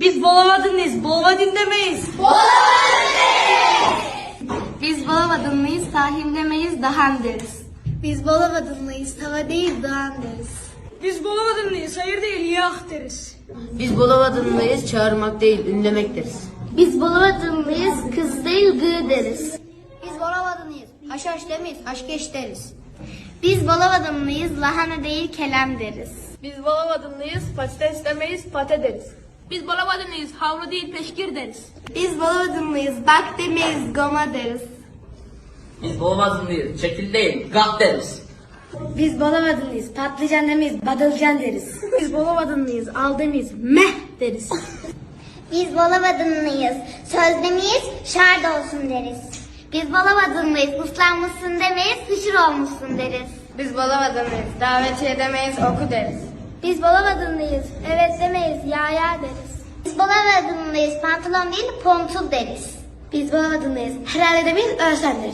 Biz Bolavadınlıyız. Bolavadin demeyiz. Biz Bolavadınlıyız, sahil demeyiz, dahan deriz. Biz Bolavadınlıyız, tava değil, dağan deriz. Biz Bolavadınlıyız. Hayır değil yak deriz. Biz Bolavadınlıyız, çağırmak değil, ünlemek deriz. Biz Bolavadınlıyız, kız değil, gı deriz. Biz Bolavadınlıyız, haşhaş demeyiz, haşkeş deriz. Biz Bolavadınlıyız, lahana değil, kelem deriz. Biz Bolavadınlıyız. Patates demeyiz. Pate deriz. Biz Bolavadınlıyız. Havlu değil peşkir deriz. Biz Bolavadınlıyız, bak demeyiz, goma deriz. Biz Boğazınlıyız, çekil değil, gap deriz. Biz Bolavadınlıyız, patlıcan demeyiz, badılcan deriz. Biz Bolavadınlıyız. Al demeyiz. Meh deriz. Biz Bolavadınlıyız, sözlemeyiz, şard olsun deriz. Biz Bolavadınlıyız, ıslanmışsın demeyiz, hışır olmuşsun deriz. Biz Bolavadınlıyız. Davetiye demeyiz. Oku deriz. Biz Bolavadınlıyız, evet demeyiz, ya ya deriz. Biz Bolavadınlıyız, pantolon değil, pontul deriz. Biz Bolavadınlıyız, herhalde demeyiz, ölsen deriz.